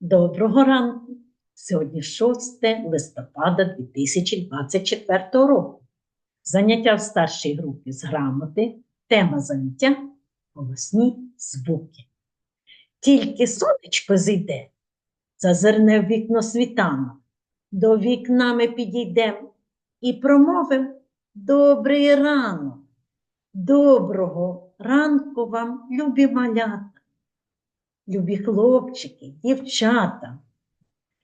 Доброго ранку! Сьогодні 6 листопада 2024 року. Заняття в старшій групі з грамоти. Тема заняття голосні звуки. Тільки сонечко зійде, зазирне в вікно світанок. До вікна ми підійдемо і промовимо добрий ранок. Доброго ранку вам, любі малята, любі хлопчики, дівчата.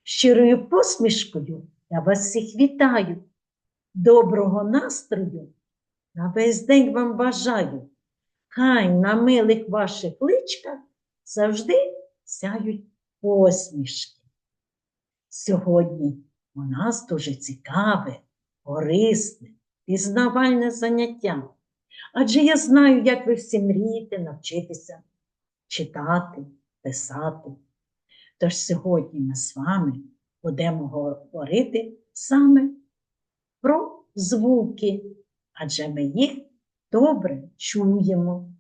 Щирою посмішкою я вас всіх вітаю. Доброго настрою на весь день вам бажаю. Хай на милих ваших личках завжди сяють посмішки. Сьогодні у нас дуже цікаве, корисне, пізнавальне заняття. Адже я знаю, як ви всі мрієте навчитися читати, писати. Тож сьогодні ми з вами будемо говорити саме про звуки, адже ми їх добре чуємо.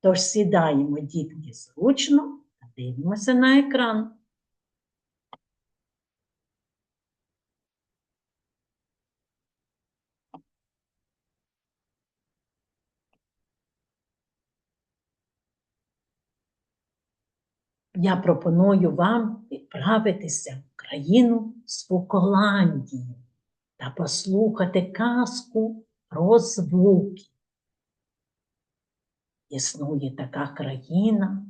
Тож сідаємо, дітки, зручно та дивимося на екран. Я пропоную вам відправитися в країну Звуколандію та послухати казку про звуки. Існує така країна,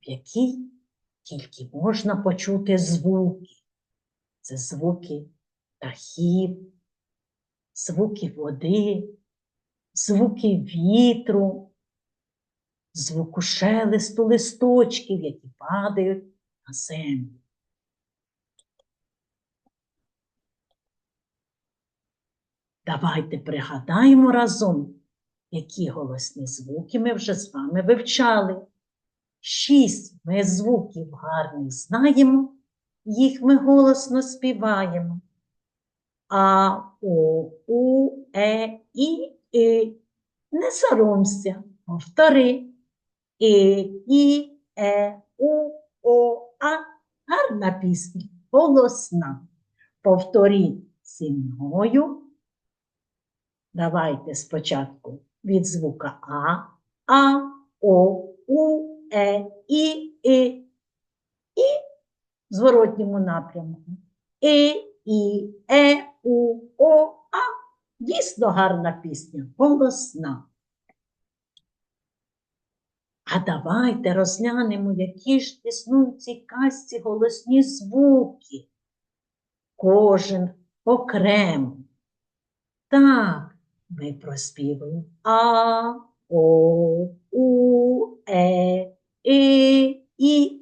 в якій тільки можна почути звуки. Це звуки птахів, звуки води, звуки вітру, звуку шелесту листочків, які падають на землю. Давайте пригадаємо разом, які голосні звуки ми вже з вами вивчали. Шість ми звуків гарних знаємо, їх ми голосно співаємо. А, О, У, Е, І, И. Не соромся, повтори. І, І, Е, У, О, А. Гарна пісня, голосна. Повторіть зі мною. Давайте спочатку від звука А, А, О, У, Е, І, І. І в зворотньому напрямку. І, І, Е, У, О, А. Дійсно гарна пісня, голосна. А давайте розглянемо, які ж існують в цій казці голосні звуки. Кожен окремо. Так, ми проспіваємо А, О, У, Е, І, І.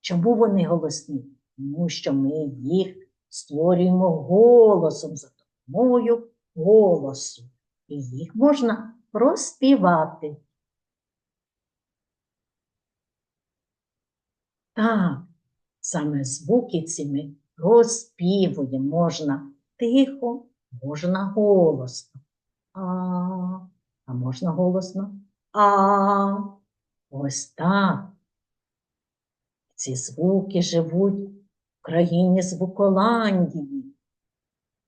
Чому вони голосні? Тому що ми їх створюємо голосом за допомогою голосу. І їх можна проспівати. Так, саме звуки ці ми розпівуємо. Можна тихо, можна голосно. А, а можна голосно. А. Ось так. Ці звуки живуть в країні Звуколандії.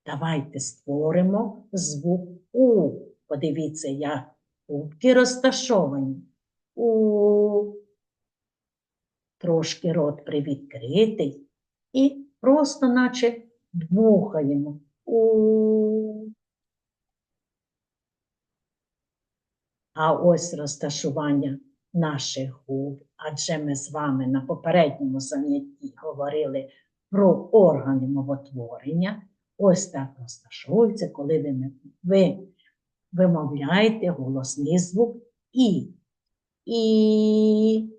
Давайте створимо звук У. Подивіться, як губки розташовані. У. Трошки рот привідкритий і просто наче дмухаємо. У. А ось розташування наших губ, адже ми з вами на попередньому занятті говорили про органи мовотворення. Ось так розташовується, коли ви, ви вимовляєте голосний звук І. І.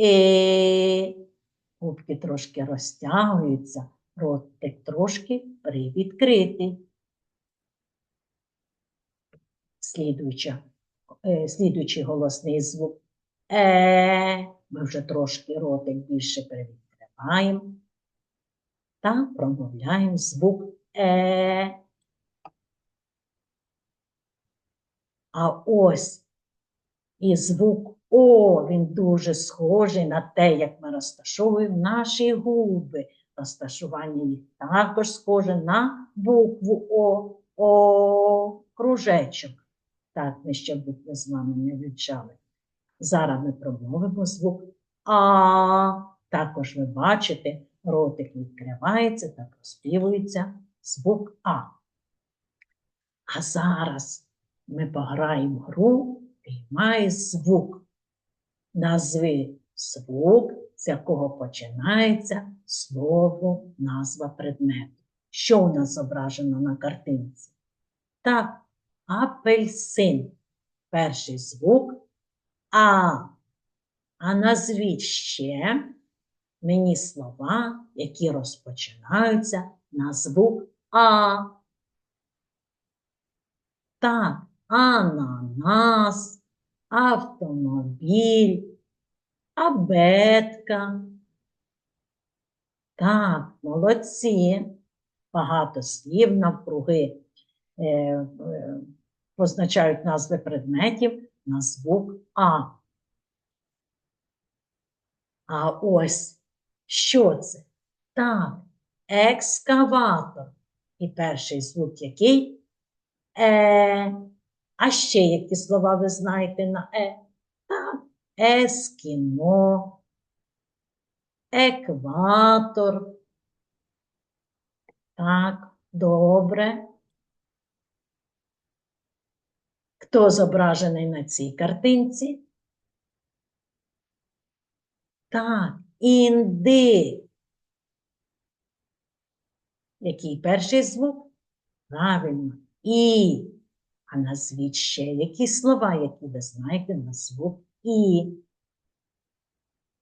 Е, губки трошки розтягуються, ротик трошки привідкритий. Е, слідуючий голосний звук Е. Ми вже трошки ротик більше привідкриваємо та промовляємо звук Е. А ось І звук О, він дуже схожий на те, як ми розташовуємо наші губи. Розташування їх також схоже на букву О, О, кружечок. Так, ми ще букви з вами не вивчали. Зараз ми промовимо звук А. Також ви бачите, ротик відкривається та проспівується звук А. А зараз ми пограємо гру «Піймай звук. Назви звук, з якого починається слово, назва предмету. Що у нас зображено на картинці? Так, апельсин. Перший звук А. А назвіть ще мені слова, які розпочинаються на звук А. Так, ананас, автомобіль, абетка. Так, молодці. Багато слів навкруги е, е, позначають назви предметів на звук А. А ось що це? Так, екскаватор. І перший звук який? Е. А ще які слова ви знаєте на Е? Ескімо, екватор. Так, добре. Хто зображений на цій картинці? Так, індик. Який перший звук? Правильно. І. А назвіть ще які слова, які ви знаєте на звук І.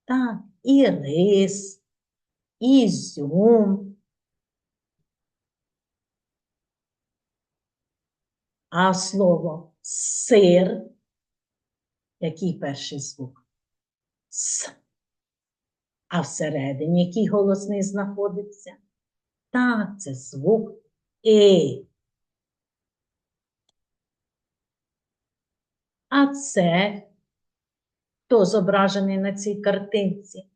Так, ірис, ізюм. А слово сир. Який перший звук? С. А всередині який голосний знаходиться? Так, це звук Е. А це хто зображений на цій картинці?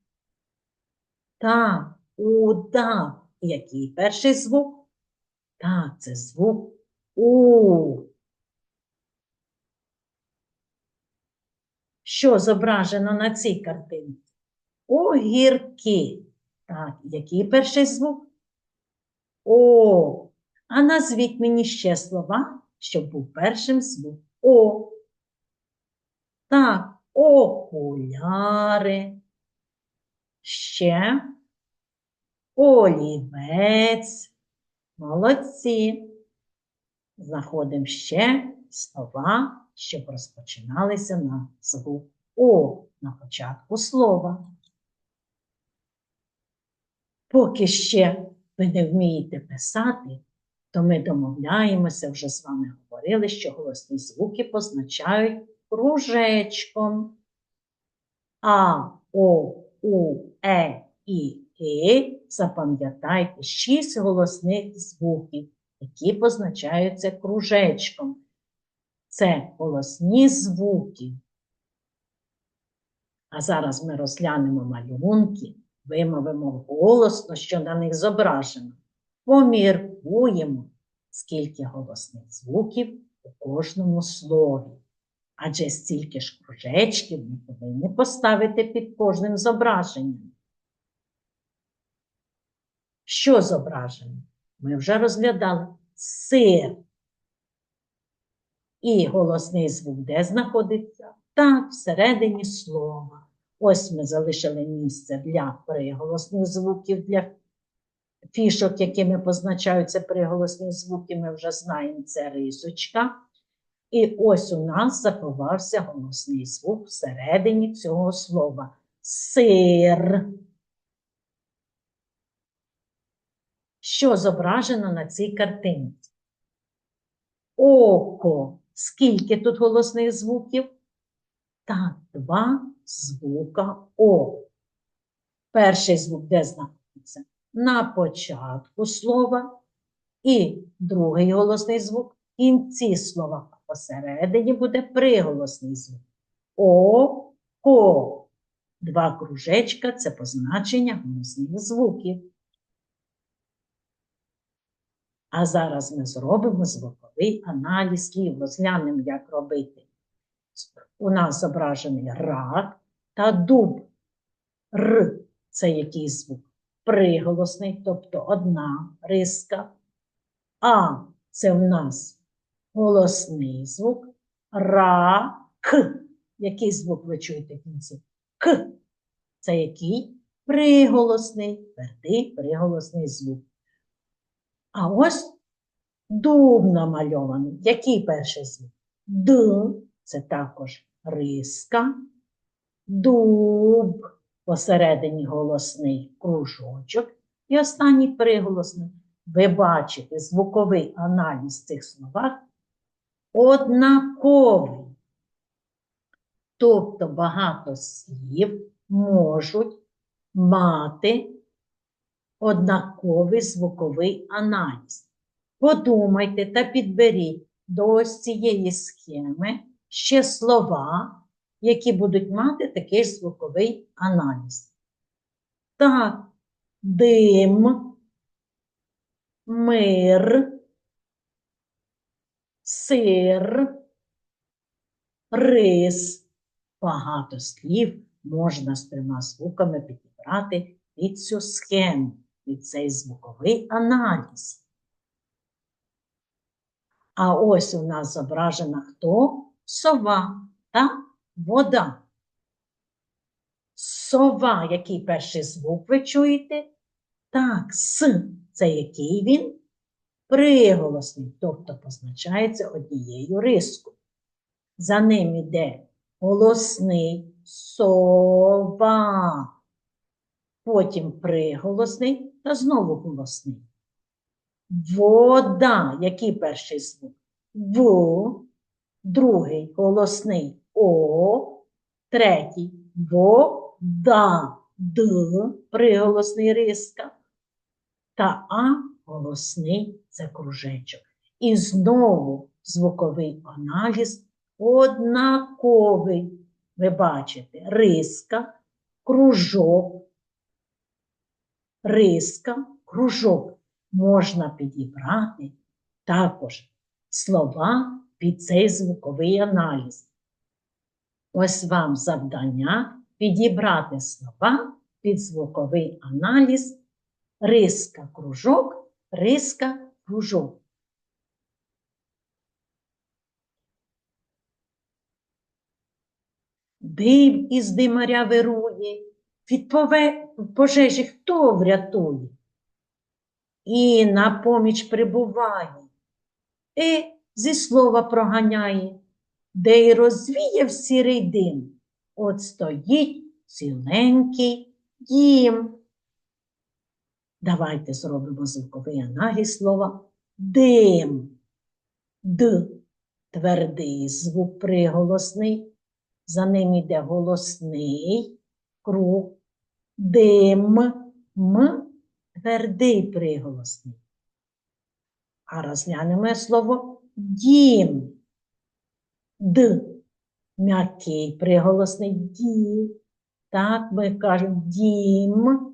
Так, удав. Який перший звук? Так, це звук У. Що зображено на цій картинці? Огірки. Так, який перший звук? О. А назвіть мені ще слова, щоб був першим звук О. Так, окуляри. Ще олівець. Молодці. Знаходимо ще слова, щоб розпочиналися на звук О на початку слова. Поки ще ви не вмієте писати, то ми домовляємося, вже з вами говорили, що голосні звуки позначають кружечком. А, О, У, Е, І, І. Запам'ятайте шість голосних звуків, які позначаються кружечком. Це голосні звуки. А зараз ми розглянемо малюнки, вимовимо голосно, що на них зображено. Поміркуємо, скільки голосних звуків у кожному слові. Адже стільки ж кружечків ми повинні поставити під кожним зображенням. Що зображено? Ми вже розглядали сир. І голосний звук де знаходиться? Так, всередині слова. Ось ми залишили місце для приголосних звуків, для фішок, якими позначаються приголосні звуки, ми вже знаємо, це рисочка. І ось у нас заховався голосний звук всередині цього слова. Сир. Що зображено на цій картинці? Око. Скільки тут голосних звуків? Так, два звука О. Перший звук де знаходиться? На початку слова. І другий голосний звук в кінці слова. Посередині буде приголосний звук. О, Ко. Два кружечка це позначення голосних звуків. А зараз ми зробимо звуковий аналіз слів, розглянемо, як робити. У нас зображений рак та дуб. Р це який звук? Приголосний, тобто одна риска. А це в нас голосний звук. Ра, К. Який звук ви чуєте в кінці? К. Це який? Приголосний, твердий приголосний звук. А ось дуб намальований. Який перший звук? Д. Це також риска. Дуб. Посередині голосний кружочок. І останній приголосний. Ви бачите звуковий аналіз цих словах однаковий. Тобто багато слів можуть мати однаковий звуковий аналіз. Подумайте та підберіть до ось цієї схеми ще слова, які будуть мати такий звуковий аналіз. Так, дим, мир, сир, рис. Багато слів можна з трьома звуками підібрати під цю схему, під цей звуковий аналіз. А ось у нас зображена хто? Сова та вода. Сова, який перший звук ви чуєте? Так, с. Це який він? Приголосний, тобто позначається однією рискою. За ним іде голосний сова. Потім приголосний та знову голосний. Вода. Який перший звук? В, другий голосний О, третій вода, Д, приголосний риска. Та А голосний це кружечок. І знову звуковий аналіз однаковий. Ви бачите, риска, кружок, риска, кружок. Можна підібрати також слова під цей звуковий аналіз. Ось вам завдання підібрати слова під звуковий аналіз риска, кружок, риска, кружок. Дим із димаря вирує, від пожежі хто врятує? І на поміч прибуває, і зі слова проганяє, де й розвіяв сірий дим, от стоїть ціленький дім. Давайте зробимо звуковий аналіз слова дим. Д. Твердий звук приголосний. За ним йде голосний круг. Дим. М. Твердий приголосний. А розглянемо слово дім. Д. М'який приголосний ді. Так, ми кажемо дім.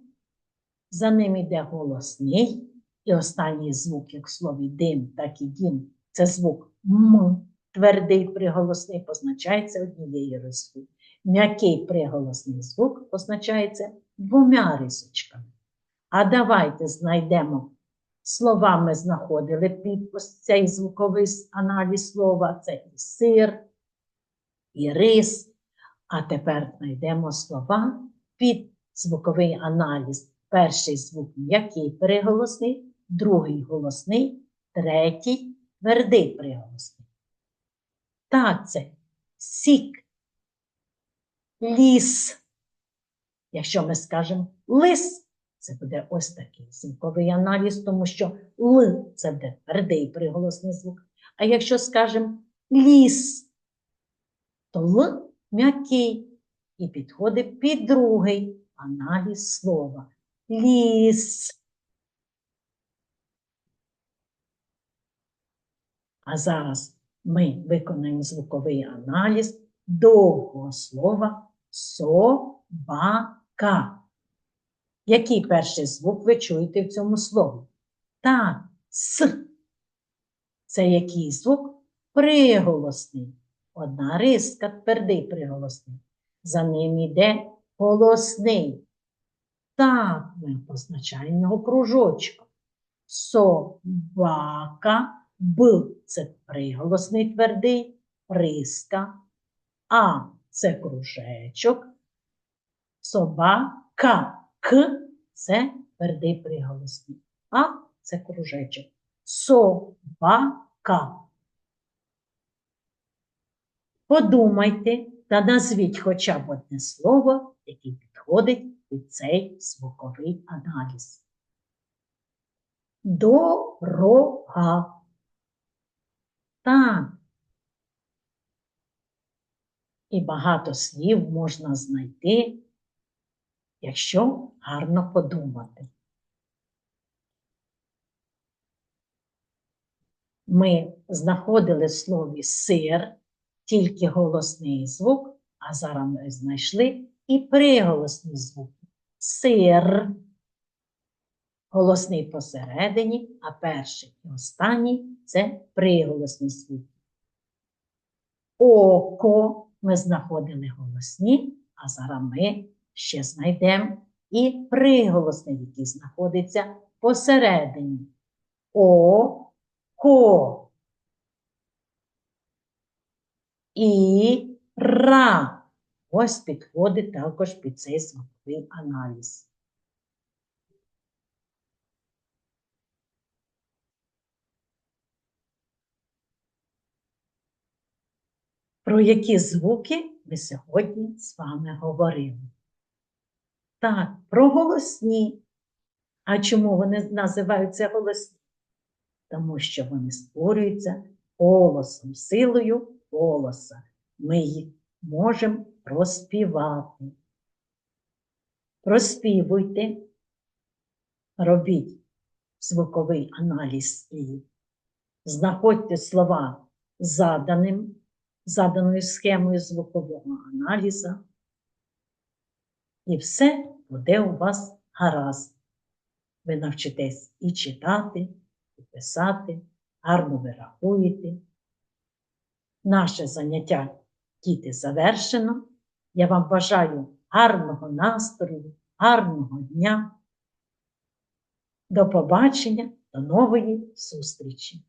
За ним йде голосний. І останній звук, як в слові дим, так і дім, це звук М. Твердий приголосний позначається однією рискою. М'який приголосний звук позначається двома рисочками. А давайте знайдемо слова ми знаходили під цей звуковий аналіз слова. Це і сир, і рис. А тепер знайдемо слова під звуковий аналіз. Перший звук м'який приголосний, другий голосний, третій твердий приголосний. Так, це сік, ліс. Якщо ми скажемо лис, це буде ось такий звуковий аналіз, тому що Л це буде твердий приголосний звук. А якщо скажемо ліс, то Л м'який і підходить під другий аналіз слова. Ліс. А зараз ми виконаємо звуковий аналіз довгого слова собака. Який перший звук ви чуєте в цьому слові? Так, с. Це який звук? Приголосний. Одна риска твердий приголосний. За ним йде голосний. Так, ми позначаємо. Собака, Б це приголосний твердий, риска, А це кружечок, собака, К це твердий приголосний, А це кружечок. Собака. Подумайте та назвіть хоча б одне слово, яке підходить під цей звуковий аналіз. Дорога. Так. І багато слів можна знайти, якщо гарно подумати. Ми знаходили в слові сир тільки голосний звук, а зараз ми знайшли і приголосний звук. Сир. Голосний посередині, а перший і останній це приголосний звук. Око ми знаходили голосні, а зараз ми ще знайдемо і приголосний, який знаходиться посередині. О, ко. І ра. Ось підходить також під цей звуковий аналіз. Про які звуки ми сьогодні з вами говорили? Так, про голосні. А чому вони називаються голосні? Тому що вони створюються голосом, силою голоса. Ми їх можемо проспівати. Проспівуйте, робіть звуковий аналіз слів, знаходьте слова заданим, заданою схемою звукового аналізу, і все буде у вас гаразд. Ви навчитесь і читати, і писати, гарно ви рахуєте. Наше заняття діти завершено. Я вам бажаю гарного настрою, гарного дня. До побачення, до нової зустрічі!